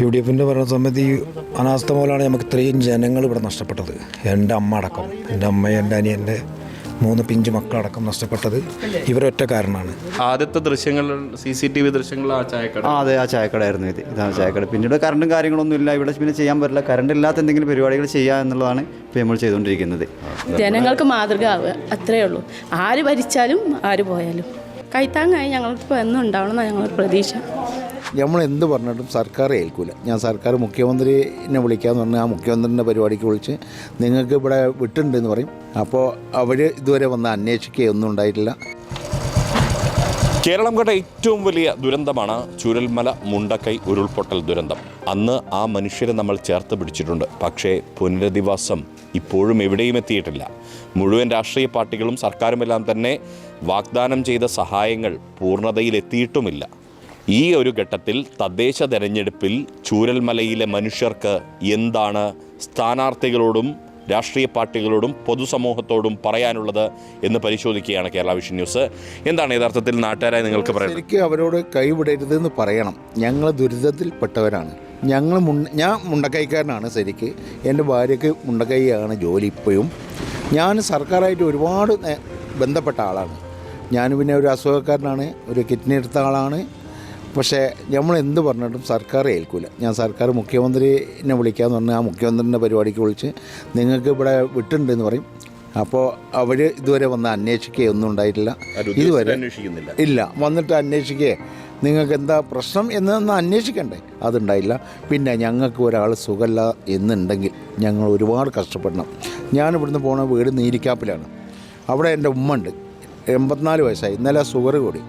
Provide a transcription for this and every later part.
U D എഫിന്റെ ഭരണസമിതി അനാസ്ഥ മൂലമാണ് നമുക്ക് ഇത്രയും ജനങ്ങൾ ഇവിടെ നഷ്ടപ്പെട്ടത്. എന്റെ അമ്മ അടക്കം എന്റെ അമ്മ എന്റെ അനിയന്റെ മൂന്ന് പിഞ്ച് മക്കളടക്കം നഷ്ടപ്പെട്ടത് ഇവരൊറ്റ കാരണമാണ്. ആദ്യത്തെ ദൃശ്യങ്ങൾ സി സി ടി വി ദൃശ്യങ്ങൾ ആ ചായക്കട? ആ അതെ ആ ചായക്കടയായിരുന്നു ഇത്. ഇതാണ് ചായക്കട. പിന്നീട് കറണ്ടും കാര്യങ്ങളൊന്നും ഇല്ല. ഇവിടെ പിന്നെ ചെയ്യാൻ പറ്റില്ല. കറണ്ട് ഇല്ലാത്ത എന്തെങ്കിലും പരിപാടികൾ ചെയ്യുക എന്നുള്ളതാണ് ഇപ്പോൾ നമ്മൾ ചെയ്തുകൊണ്ടിരിക്കുന്നത്. ജനങ്ങൾക്ക് മാതൃക ആവുക അത്രയേ ഉള്ളൂ. ആര് ഭരിച്ചാലും ആര് പോയാലും. കൈത്താങ്ങായി ഞങ്ങൾക്ക് എന്നും ഉണ്ടാവണമെന്നാണ് ഞങ്ങളുടെ പ്രതീക്ഷ. നമ്മൾ എന്ത് പറഞ്ഞിട്ടും സർക്കാർ ഏൽക്കൂല. ഞാൻ സർക്കാർ മുഖ്യമന്ത്രിനെ വിളിക്കാമെന്ന് പറഞ്ഞാൽ ആ മുഖ്യമന്ത്രിന്റെ പരിപാടിക്ക് വിളിച്ച് നിങ്ങൾക്ക് ഇവിടെ വിട്ടുണ്ടെന്ന് പറയും. അപ്പോൾ അവർ ഇതുവരെ വന്ന് അന്വേഷിക്കുകയൊന്നും ഉണ്ടായിട്ടില്ല. കേരളം കണ്ട ഏറ്റവും വലിയ ദുരന്തമാണ് ചുരൽമല മുണ്ടക്കൈ ഉരുൾപൊട്ടൽ ദുരന്തം. അന്ന് ആ മനുഷ്യരെ നമ്മൾ ചേർത്ത് പിടിച്ചിട്ടുണ്ട്. പക്ഷേ പുനരധിവാസം ഇപ്പോഴും എവിടെയും എത്തിയിട്ടില്ല. മുഴുവൻ രാഷ്ട്രീയ പാർട്ടികളും സർക്കാരുമെല്ലാം തന്നെ വാഗ്ദാനം ചെയ്ത സഹായങ്ങൾ പൂർണതയിലെത്തിയിട്ടുമില്ല. ഈ ഒരു ഘട്ടത്തിൽ തദ്ദേശ തെരഞ്ഞെടുപ്പിൽ ചൂരൽമലയിലെ മനുഷ്യർക്ക് എന്താണ് സ്ഥാനാർത്ഥികളോടും രാഷ്ട്രീയ പാർട്ടികളോടും പൊതുസമൂഹത്തോടും പറയാനുള്ളത് എന്ന് പരിശോധിക്കുകയാണ് കേരള വിഷൻ ന്യൂസ്. എന്താണ് യഥാർത്ഥത്തിൽ നാട്ടുകാരായി നിങ്ങൾക്ക് പറയുന്നത് എനിക്ക് അവരോട് കൈവിടരുതെന്ന് പറയണം. ഞങ്ങൾ ദുരിതത്തിൽപ്പെട്ടവരാണ്. ഞങ്ങൾ ഞാൻ മുണ്ടക്കൈക്കാരനാണ് ശരിക്ക്. എന്റെ ഭാര്യയ്ക്ക് മുണ്ടക്കൈയാണ് ജോലി ഇപ്പോഴും. ഞാൻ സർക്കാരായിട്ട് ഒരുപാട് ബന്ധപ്പെട്ട ആളാണ്. ഞാൻ പിന്നെ ഒരു അസുഖക്കാരനാണ് ഒരു കിഡ്നി എടുത്ത ആളാണ്. പക്ഷേ നമ്മൾ എന്ത് പറഞ്ഞിട്ടും സർക്കാർ ഏൽക്കില്ല ഞാൻ സർക്കാർ മുഖ്യമന്ത്രിനെ വിളിക്കാമെന്ന് പറഞ്ഞാൽ ആ മുഖ്യമന്ത്രിന്റെ പരിപാടിക്ക് വിളിച്ച് നിങ്ങൾക്ക് ഇവിടെ വിട്ടുണ്ടെന്ന് പറയും. അപ്പോൾ അവർ ഇതുവരെ വന്ന് അന്വേഷിക്കുകയൊന്നും ഉണ്ടായിട്ടില്ല. ഇതുവരെ അന്വേഷിക്കുന്നില്ല. ഇല്ല. വന്നിട്ട് അന്വേഷിക്കേ. നിങ്ങൾക്ക് എന്താ പ്രശ്നം എന്നൊന്ന് അന്വേഷിക്കണ്ടേ. അതുണ്ടായില്ല. പിന്നെ ഞങ്ങൾക്ക് ഒരാൾ സുഖമല്ല എന്നുണ്ടെങ്കിൽ ഞങ്ങൾ ഒരുപാട് കഷ്ടപ്പെടണം. ഞാൻ ഇവിടുന്ന് പോണ വീട് നീരിക്കാപ്പിലാണ്. അവിടെ എന്റെ ഉമ്മ ഉണ്ട്. എൺപത്തിനാല് വയസ്സായി. ഇന്നലെ സുഗർ കൂടി.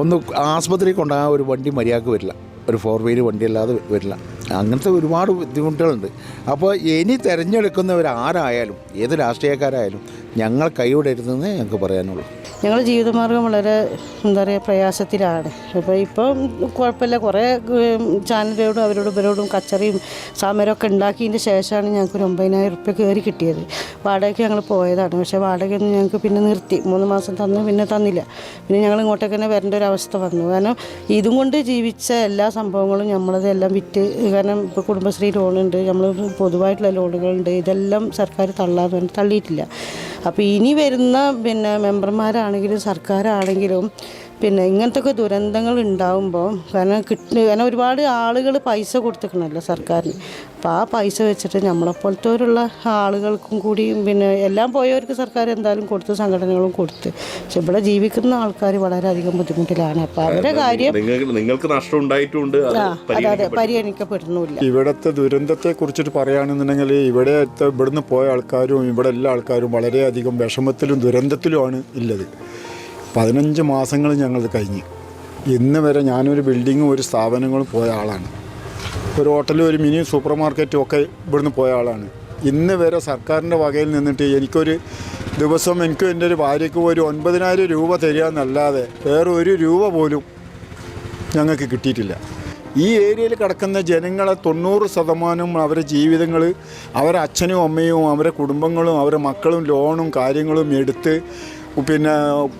ഒന്ന് ആസ്പത്രിയിൽ കൊണ്ടുപോകാൻ ഒരു വണ്ടി മര്യാദയ്ക്ക് വരില്ല. ഒരു ഫോർ വീലർ വണ്ടി അല്ലാതെ വരില്ല. അങ്ങനത്തെ ഒരുപാട് ബുദ്ധിമുട്ടുകളുണ്ട്. അപ്പോൾ ഇനി തിരഞ്ഞെടുക്കുന്നവരാരായാലും ഏത് രാഷ്ട്രീയക്കാരായാലും ഞങ്ങൾ കൈവിടരുതെന്ന് ഞങ്ങൾക്ക് പറയാനുള്ളൂ. ഞങ്ങളുടെ ജീവിതമാർഗം വളരെ എന്താ പറയുക പ്രയാസത്തിലാണ്. അപ്പോൾ ഇപ്പം കുഴപ്പമില്ല. കുറേ ചാനലുകളോടും അവരോടും ഇവരോടും കച്ചറിയും സാമരമൊക്കെ ഉണ്ടാക്കിയതിന്റെ ശേഷമാണ് ഞങ്ങൾക്ക് ഒരു ഒമ്പതിനായിരം റുപ്യ കയറി കിട്ടിയത്. വാടകയ്ക്ക് ഞങ്ങൾ പോയതാണ്. പക്ഷേ വാടകയൊന്നും ഞങ്ങൾക്ക് പിന്നെ നിർത്തി. മൂന്ന് മാസം തന്നു പിന്നെ തന്നില്ല. പിന്നെ ഞങ്ങൾ ഇങ്ങോട്ടേക്ക് തന്നെ വരേണ്ട ഒരു അവസ്ഥ വന്നു. കാരണം ഇതും കൊണ്ട് ജീവിച്ച എല്ലാ സംഭവങ്ങളും നമ്മളതെല്ലാം വിറ്റ് കാരണം ഇപ്പോൾ കുടുംബശ്രീ ലോണുണ്ട്. നമ്മൾ പൊതുവായിട്ടുള്ള ലോണുകളുണ്ട്. ഇതെല്ലാം സർക്കാർ തള്ളാൻ തള്ളിയിട്ടില്ല. അപ്പോൾ ഇനി വരുന്ന പിന്നെ മെമ്പർമാരാണെങ്കിലും സർക്കാരാണെങ്കിലും പിന്നെ ഇങ്ങനത്തെ ഒക്കെ ദുരന്തങ്ങൾ ഉണ്ടാകുമ്പോൾ കാരണം കിട്ടുന്ന കാരണം ഒരുപാട് ആളുകൾ പൈസ കൊടുത്തിക്കണല്ലോ സർക്കാരിന്. അപ്പോൾ ആ പൈസ വെച്ചിട്ട് നമ്മളെപ്പോലത്തെ ആളുകൾക്കും കൂടി പിന്നെ എല്ലാം പോയവർക്ക് സർക്കാർ എന്തായാലും കൊടുത്ത് സംഘടനകളും കൊടുത്ത്. പക്ഷെ ഇവിടെ ജീവിക്കുന്ന ആൾക്കാർ വളരെയധികം ബുദ്ധിമുട്ടിലാണ്. അപ്പോൾ അവരുടെ കാര്യം നിങ്ങൾക്ക് നിങ്ങൾക്ക് നഷ്ടം ഉണ്ടായിട്ടുണ്ട്. അത് ആ അതെ അതെ. പരിഗണിക്കപ്പെടുന്നില്ല ഇവിടുത്തെ ദുരന്തത്തെ കുറിച്ചിട്ട് പറയുകയാണെന്നുണ്ടെങ്കിൽ ഇവിടെ ഇവിടുന്ന് പോയ ആൾക്കാരും ഇവിടെ എല്ലാ ആൾക്കാരും വളരെയധികം വിഷമത്തിലും ദുരന്തത്തിലുമാണ് ഉള്ളത്. പതിനഞ്ച് മാസങ്ങൾ ഞങ്ങൾ കഴിഞ്ഞ്. ഇന്ന് വരെ ഞാനൊരു ബിൽഡിങ്ങും ഒരു സ്ഥാപനങ്ങളും പോയ ആളാണ്. ഒരു ഹോട്ടലും ഒരു മിനി സൂപ്പർ മാർക്കറ്റും ഒക്കെ ഇവിടുന്ന് പോയ ആളാണ്. ഇന്ന് വരെ സർക്കാരിന്റെ വകയിൽ നിന്നിട്ട് എനിക്കൊരു ദിവസം എനിക്കും എന്റെ ഒരു ഭാര്യയ്ക്കും ഒരു ഒൻപതിനായിരം രൂപ തരിക എന്നല്ലാതെ വേറെ ഒരു രൂപ പോലും ഞങ്ങൾക്ക് കിട്ടിയിട്ടില്ല. ഈ ഏരിയയിൽ കിടക്കുന്ന ജനങ്ങളെ തൊണ്ണൂറ് ശതമാനവും അവരുടെ ജീവിതങ്ങൾ അവരെ അച്ഛനും അമ്മയും അവരുടെ കുടുംബങ്ങളും അവരുടെ മക്കളും ലോണും കാര്യങ്ങളും എടുത്ത് പിന്നെ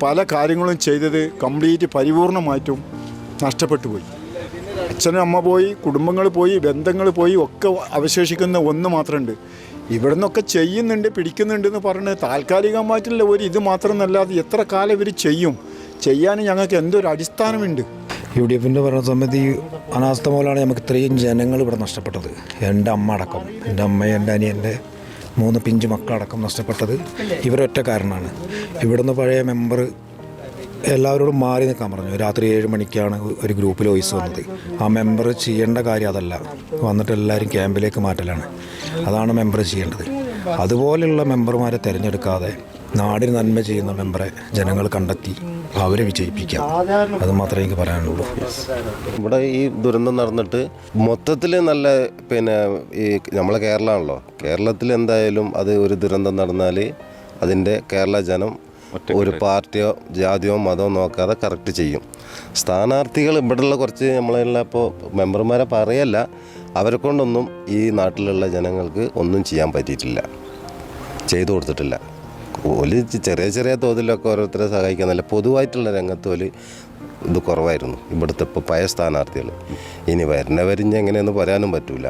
പല കാര്യങ്ങളും ചെയ്തത് കംപ്ലീറ്റ് പരിപൂർണമായിട്ടും നഷ്ടപ്പെട്ടു പോയി. അച്ഛനും അമ്മ പോയി കുടുംബങ്ങൾ പോയി ബന്ധങ്ങൾ പോയി ഒക്കെ അവശേഷിക്കുന്ന ഒന്ന് മാത്രമുണ്ട്. ഇവിടെ നിന്നൊക്കെ ചെയ്യുന്നുണ്ട് പിടിക്കുന്നുണ്ട് എന്ന് പറഞ്ഞ് താൽക്കാലികമായിട്ടുള്ള ഒരു ഇത് മാത്രമെന്നല്ലാതെ എത്ര കാലം ഇവർ ചെയ്യും? ചെയ്യാൻ ഞങ്ങൾക്ക് എന്തൊരു അടിസ്ഥാനമുണ്ട്? യു ഡി എഫിന്റെ ഭരണസമിതി അനാസ്ഥ മൂലമാണ് നമുക്ക് ഇത്രയും ജനങ്ങൾ ഇവിടെ നഷ്ടപ്പെട്ടത്. എന്റെ അമ്മ അടക്കം എന്റെ അമ്മ എന്റെ അനിയന്റെ മൂന്ന് പിഞ്ച് മക്കളടക്കം നഷ്ടപ്പെട്ടത് ഇവരൊറ്റ കാരണമാണ്. ഇവിടുന്ന് പഴയ മെമ്പർ എല്ലാവരോടും മാറി നിൽക്കാൻ പറഞ്ഞു. രാത്രി ഏഴ് മണിക്കാണ് ഒരു ഗ്രൂപ്പിൽ വോയിസ് വന്നത്. ആ മെമ്പർ ചെയ്യേണ്ട കാര്യം അതല്ല. വന്നിട്ട് എല്ലാവരും ക്യാമ്പിലേക്ക് മാറ്റലാണ്. അതാണ് മെമ്പർ ചെയ്യേണ്ടത്. അതുപോലെയുള്ള മെമ്പർമാരെ തിരഞ്ഞെടുക്കാതെ നാടിന് നന്മ ചെയ്യുന്ന മെമ്പറെ ജനങ്ങൾ കണ്ടെത്തി അവരെ വിജയിപ്പിക്കാം. അത് മാത്രമേ എനിക്ക് പറയാനുള്ളൂ. ഇവിടെ ഈ ദുരന്തം നടന്നിട്ട് മൊത്തത്തിൽ നല്ല പിന്നെ ഈ നമ്മളെ കേരളമാണല്ലോ കേരളത്തിൽ എന്തായാലും അത് ഒരു ദുരന്തം നടന്നാൽ അതിന്റെ കേരള ജനം ഒരു പാർട്ടിയോ ജാതിയോ മതമോ നോക്കാതെ കറക്റ്റ് ചെയ്യും. സ്ഥാനാർത്ഥികൾ ഇവിടെയുള്ള കുറച്ച് നമ്മളെല്ലാം ഇപ്പോൾ മെമ്പർമാരെ പറയല്ല അവരെ കൊണ്ടൊന്നും ഈ നാട്ടിലുള്ള ജനങ്ങൾക്ക് ഒന്നും ചെയ്യാൻ പറ്റിയിട്ടില്ല. ചെയ്തു കൊടുത്തിട്ടില്ല. ഓൽ ചെറിയ ചെറിയ തോതിലൊക്കെ ഓരോരുത്തരെ സഹായിക്കാന്നല്ല പൊതുവായിട്ടുള്ള രംഗത്ത് ഓൽ ഇത് കുറവായിരുന്നു. ഇവിടുത്തെ ഇപ്പോൾ പഴയ സ്ഥാനാർത്ഥികൾ ഇനി വരുന്നവരിഞ്ഞ് എങ്ങനെയെന്ന് പറയാനും പറ്റൂല.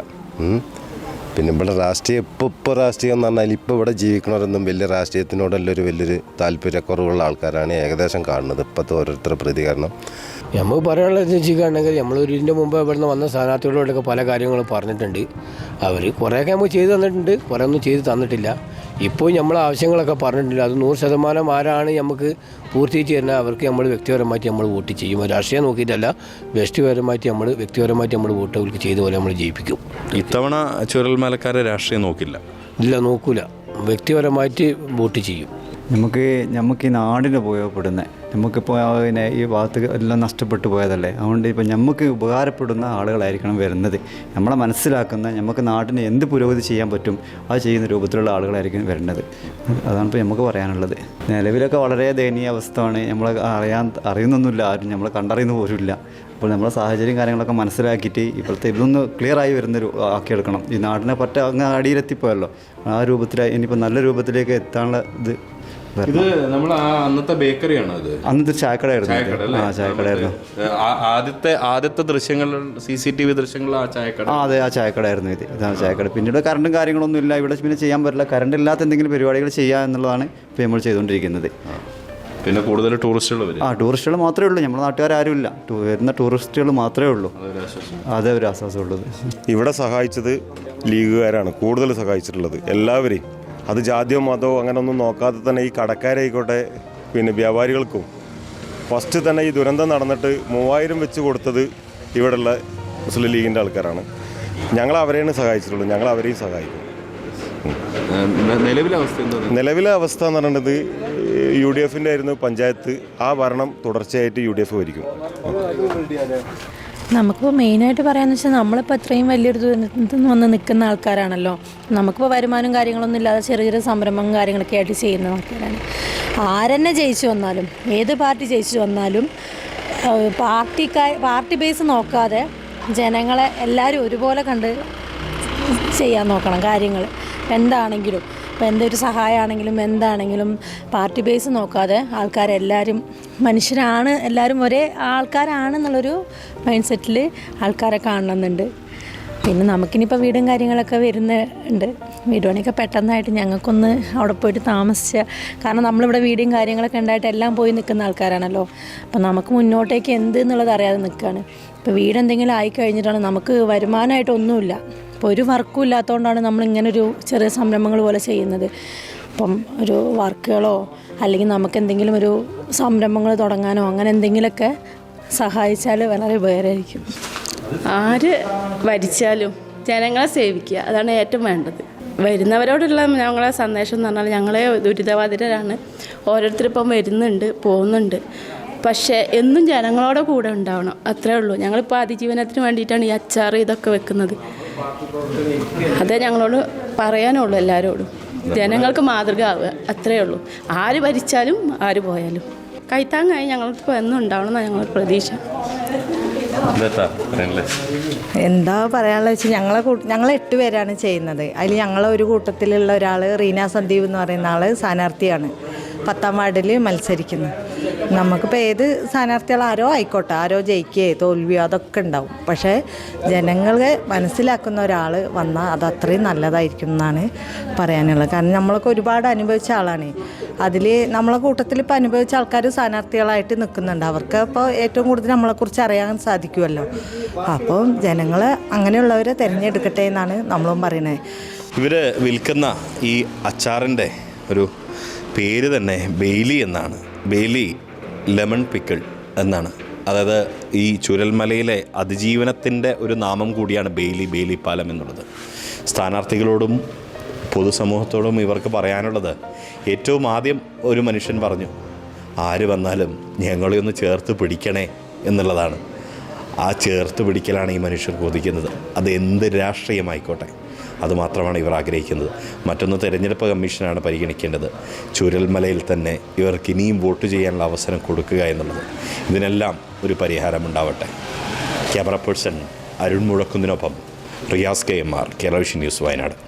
പിന്നെ ഇവിടെ രാഷ്ട്രീയം ഇപ്പോൾ ഇപ്പോൾ രാഷ്ട്രീയം എന്ന് പറഞ്ഞാൽ ഇപ്പോൾ ഇവിടെ ജീവിക്കണവരൊന്നും വലിയ രാഷ്ട്രീയത്തിനോടുള്ളൊരു വലിയൊരു താല്പര്യക്കുറവുള്ള ആൾക്കാരാണ് ഏകദേശം കാണുന്നത് ഇപ്പോഴത്തെ ഓരോരുത്തരുടെ പ്രതികരണം. നമുക്ക് പറയാനുള്ളത് ചോദിക്കുകയാണെങ്കിൽ നമ്മൾ ഇതിന്റെ മുമ്പ് ഇവിടുന്ന് വന്ന സ്ഥാനാർത്ഥികളോടൊക്കെ പല കാര്യങ്ങളും പറഞ്ഞിട്ടുണ്ട്. അവർ കുറേയൊക്കെ നമുക്ക് ചെയ്തു തന്നിട്ടുണ്ട്. കുറേ ഒന്നും ചെയ്തു തന്നിട്ടില്ല. ഇപ്പോൾ നമ്മൾ ആവശ്യങ്ങളൊക്കെ പറഞ്ഞിട്ടുണ്ട്. അത് നൂറ് ശതമാനം ആരാണ് നമുക്ക് പൂർത്തീകരിച്ച് തരുന്നത്? അവർക്ക് നമ്മൾ വ്യക്തിപരമായിട്ട് നമ്മൾ വോട്ട് ചെയ്യും. രാഷ്ട്രീയം നോക്കിയിട്ടല്ല. വ്യക്തിപരമായിട്ട് നമ്മൾ വ്യക്തിപരമായിട്ട് നമ്മൾ വോട്ട് അവർക്ക് ചെയ്ത പോലെ നമ്മൾ ജയിപ്പിക്കും. ഇത്തവണ ചുരൽമലക്കാരെ രാഷ്ട്രീയം നോക്കില്ല. ഇല്ല നോക്കൂല. വ്യക്തിപരമായിട്ട് വോട്ട് ചെയ്യും. നമുക്ക് നമുക്ക് ഈ നാടിന് ഉപയോഗപ്പെടുന്നത് നമുക്കിപ്പോൾ പിന്നെ ഈ ഭാഗത്ത് എല്ലാം നഷ്ടപ്പെട്ടു പോയതല്ലേ? അതുകൊണ്ട് ഇപ്പോൾ നമുക്ക് ഉപകാരപ്പെടുന്ന ആളുകളായിരിക്കണം വരുന്നത്. നമ്മളെ മനസ്സിലാക്കുന്ന നമുക്ക് നാടിന് എന്ത് പുരോഗതി ചെയ്യാൻ പറ്റും അത് ചെയ്യുന്ന രൂപത്തിലുള്ള ആളുകളായിരിക്കും വരുന്നത്. അതാണ് ഇപ്പോൾ നമുക്ക് പറയാനുള്ളത്. നിലവിലൊക്കെ വളരെ ദയനീയ അവസ്ഥയാണ്. നമ്മൾ അറിയാൻ അറിയുന്നൊന്നുമില്ല ആരും നമ്മൾ കണ്ടറിയുന്ന പോലുമില്ല. അപ്പോൾ നമ്മളെ സാഹചര്യം കാര്യങ്ങളൊക്കെ മനസ്സിലാക്കിയിട്ട് ഇപ്പോഴത്തെ ഇതൊന്ന് ക്ലിയർ ആയി വരുന്നൊരു ആക്കിയെടുക്കണം. ഈ നാടിനെ പറ്റ അങ്ങ് അടിയിലെത്തിപ്പോയല്ലോ. ആ രൂപത്തിൽ ഇനിയിപ്പോൾ നല്ല രൂപത്തിലേക്ക് എത്താനുള്ള ഇത് ഇത് നമ്മൾ ആ അന്നത്തെ ബേക്കറിയാണ് അത് അന്നത്തെ ചായക്കടയായിരുന്നു ഇത്. ആ ചായക്കടയായിരുന്നു. ആദ്യത്തെ ആദ്യത്തെ ദൃശ്യങ്ങൾ സി സി ടി വി ദൃശ്യങ്ങൾ ആ ചായക്കട? ആ അതെ ആ ചായക്കടയായിരുന്നു ഇത്. ഇതാണ് ചായക്കട. പിന്നീട് കറണ്ടും കാര്യങ്ങളൊന്നും ഇല്ല. ഇവിടെ പിന്നെ ചെയ്യാൻ പറ്റില്ല. കറണ്ട് ഇല്ലാത്ത എന്തെങ്കിലും പരിപാടികൾ ചെയ്യുക എന്നുള്ളതാണ് ഇപ്പോൾ നമ്മൾ ചെയ്തുകൊണ്ടിരിക്കുന്നത്. പിന്നെ കൂടുതൽ ടൂറിസ്റ്റുകൾ വരും. ആ ടൂറിസ്റ്റുകൾ മാത്രമേ ഉള്ളൂ. നമ്മുടെ നാട്ടുകാരും ഇല്ല. വരുന്ന ടൂറിസ്റ്റുകൾ മാത്രമേ ഉള്ളൂ. അതേ ഒരു ആശ്വാസം. ഉള്ളത് ഇവിടെ സഹായിച്ചത് ലീഗുകാരാണ്. കൂടുതൽ സഹായിച്ചിട്ടുള്ളത്. എല്ലാവരെയും. അത് ജാതിയോ മതമോ അങ്ങനെ ഒന്നും നോക്കാതെ തന്നെ ഈ കടക്കാരായിക്കോട്ടെ പിന്നെ വ്യാപാരികൾക്കും. ഫസ്റ്റ് തന്നെ ഈ ദുരന്തം നടന്നിട്ട് മൂവായിരം വെച്ച് കൊടുത്തത് ഇവിടെയുള്ള മുസ്ലിം ലീഗിന്റെ ആൾക്കാരാണ്. ഞങ്ങൾ അവരെയാണ് സഹായിച്ചിട്ടുള്ളത് ഞങ്ങൾ അവരെയും സഹായിക്കും. നിലവിലെ അവസ്ഥ നിലവിലെ അവസ്ഥ എന്ന് പറയുന്നത് യു ഡി എഫിന്റെ ആയിരുന്നു പഞ്ചായത്ത്. ആ ഭരണം തുടർച്ചയായിട്ട് യു ഡി എഫ് ഭരിക്കും. നമുക്കിപ്പോൾ മെയിനായിട്ട് പറയാന്ന് വെച്ചാൽ നമ്മളിപ്പോൾ ഇത്രയും വലിയൊരു ദുരന്തത്തിൽ നിന്ന് വന്ന് നിൽക്കുന്ന ആൾക്കാരാണല്ലോ. നമുക്കിപ്പോൾ വരുമാനം കാര്യങ്ങളൊന്നും ഇല്ലാതെ ചെറിയ ചെറിയ സംരംഭം കാര്യങ്ങളൊക്കെ ആയിട്ട് ചെയ്യുന്ന ആൾക്കാരാണ്. ആരെന്നെ ജയിച്ചു വന്നാലും ഏത് പാർട്ടി ജയിച്ചു വന്നാലും പാർട്ടിക്കാർ പാർട്ടി ബേസ് നോക്കാതെ ജനങ്ങളെ എല്ലാവരും ഒരുപോലെ കണ്ട് ചെയ്യാൻ നോക്കണം കാര്യങ്ങൾ എന്താണെങ്കിലും. ഇപ്പം എന്തൊരു സഹായമാണെങ്കിലും എന്താണെങ്കിലും പാർട്ടി ബേസ് നോക്കാതെ ആൾക്കാരെല്ലാവരും മനുഷ്യരാണ് എല്ലാവരും ഒരേ ആൾക്കാരാണെന്നുള്ളൊരു മൈൻഡ് സെറ്റിൽ ആൾക്കാരെ കാണണമെന്നുണ്ട്. പിന്നെ നമുക്കിനിപ്പോൾ വീടും കാര്യങ്ങളൊക്കെ വരുന്നുണ്ട്. വീട് പെട്ടെന്നായിട്ട് ഞങ്ങൾക്കൊന്ന് അവിടെ പോയിട്ട് താമസിച്ച കാരണം നമ്മളിവിടെ വീടും കാര്യങ്ങളൊക്കെ ഉണ്ടായിട്ട് എല്ലാം പോയി നിൽക്കുന്ന ആൾക്കാരാണല്ലോ. അപ്പം നമുക്ക് മുന്നോട്ടേക്ക് എന്ത് എന്നുള്ളത് അറിയാതെ നിൽക്കുകയാണ്. ഇപ്പോൾ വീടെന്തെങ്കിലും ആയി കഴിഞ്ഞിട്ടാണ് നമുക്ക് വരുമാനമായിട്ടൊന്നുമില്ല ഇപ്പോൾ ഒരു വർക്കും ഇല്ലാത്തതുകൊണ്ടാണ് നമ്മൾ ഒരു ചെറിയ സംരംഭങ്ങൾ പോലെ ചെയ്യുന്നത്. അപ്പം ഒരു വർക്കുകളോ അല്ലെങ്കിൽ നമുക്ക് എന്തെങ്കിലും ഒരു സംരംഭങ്ങൾ തുടങ്ങാനോ അങ്ങനെ എന്തെങ്കിലുമൊക്കെ സഹായിച്ചാൽ വളരെ ഉപകാരമായിരിക്കും. ആര് ഭരിച്ചാലും ജനങ്ങളെ സേവിക്കുക. അതാണ് ഏറ്റവും വേണ്ടത്. വരുന്നവരോടുള്ള ഞങ്ങളെ സന്ദേശം എന്ന് പറഞ്ഞാൽ ഞങ്ങളെ ദുരിതബാധിതരാണ്. ഓരോരുത്തരിപ്പം വരുന്നുണ്ട് പോകുന്നുണ്ട്. പക്ഷേ എന്നും ജനങ്ങളോടെ കൂടെ ഉണ്ടാവണം. അത്രേ ഉള്ളൂ. ഞങ്ങളിപ്പോൾ അതിജീവനത്തിന് വേണ്ടിയിട്ടാണ് ഈ അച്ചാർ ഇതൊക്കെ വെക്കുന്നത്. അതേ ഞങ്ങളോട് പറയാനുള്ളൂ എല്ലാവരോടും ജനങ്ങൾക്ക് മാതൃക ആവുക അത്രയേ ഉള്ളൂ. ആര് ഭരിച്ചാലും ആര് പോയാലും. കൈത്താങ്ങായി ഞങ്ങൾക്ക് എന്നും ഉണ്ടാവണം എന്നാണ് ഞങ്ങളുടെ പ്രതീക്ഷ. എന്താ പറയാനുള്ള? വെച്ചാൽ ഞങ്ങളെ ഞങ്ങൾ എട്ട് പേരാണ് ചെയ്യുന്നത്. അതിൽ ഞങ്ങളെ ഒരു കൂട്ടത്തിലുള്ള ഒരാൾ റീന സന്ദീപ് എന്ന് പറയുന്ന ആൾ സ്ഥാനാർത്ഥിയാണ്. പത്താം വാർഡിൽ മത്സരിക്കുന്നു. നമുക്കിപ്പോൾ ഏത് സ്ഥാനാർത്ഥികൾ ആരോ ആയിക്കോട്ടെ ആരോ ജയിക്കുകയോ തോൽവിയോ അതൊക്കെ ഉണ്ടാവും. പക്ഷേ ജനങ്ങളെ മനസ്സിലാക്കുന്ന ഒരാൾ വന്നാൽ അത് അത്രയും നല്ലതായിരിക്കും എന്നാണ് പറയാനുള്ളത്. കാരണം നമ്മളൊക്കെ ഒരുപാട് അനുഭവിച്ച ആളാണ്. അതിൽ നമ്മളെ കൂട്ടത്തിൽ ഇപ്പോൾ അനുഭവിച്ച ആൾക്കാർ സ്ഥാനാർത്ഥികളായിട്ട് നിൽക്കുന്നുണ്ട് അവർക്ക് അപ്പോൾ ഏറ്റവും കൂടുതൽ നമ്മളെക്കുറിച്ച് അറിയാൻ സാധിക്കുമല്ലോ അപ്പോൾ ജനങ്ങൾ അങ്ങനെയുള്ളവരെ തിരഞ്ഞെടുക്കട്ടെ എന്നാണ് നമ്മളും പറയുന്നത് ഇവർ വിൽക്കുന്ന ഈ അച്ചാറിന്റെ ഒരു പേര് തന്നെ ബെയിലി എന്നാണ്. ബെയിലി ലെമൺ പിക്കിൾ എന്നാണ്. അതായത് ഈ ചുരൽമലയിലെ അതിജീവനത്തിന്റെ ഒരു നാമം കൂടിയാണ് ബെയിലി ബെയിലി പാലം എന്നുള്ളത്. സ്ഥാനാർത്ഥികളോടും പൊതുസമൂഹത്തോടും ഇവർക്ക് പറയാനുള്ളത് ഏറ്റവും ആദ്യം ഒരു മനുഷ്യൻ പറഞ്ഞു ആര് വന്നാലും ഞങ്ങളെ ഒന്ന് ചേർത്ത് പിടിക്കണേ എന്നുള്ളതാണ്. ആ ചേർത്ത് പിടിക്കലാണ് ഈ മനുഷ്യർ കൊതിക്കുന്നത് അത് എന്ത് രാഷ്ട്രീയമായിക്കോട്ടെ. അതുമാത്രമാണ് ഇവർ ആഗ്രഹിക്കുന്നത്. മറ്റൊന്ന് തെരഞ്ഞെടുപ്പ് കമ്മീഷനാണ് പരിഗണിക്കേണ്ടത്. ചുരൽമലയിൽ തന്നെ ഇവർക്ക് ഇനിയും വോട്ട് ചെയ്യാനുള്ള അവസരം കൊടുക്കുക എന്നുള്ളത്. ഇതിനെല്ലാം ഒരു പരിഹാരം ഉണ്ടാവട്ടെ. Camera person Arun മുഴക്കുന്നതിനൊപ്പം Riyas K M R Kerala vision news Wayanad.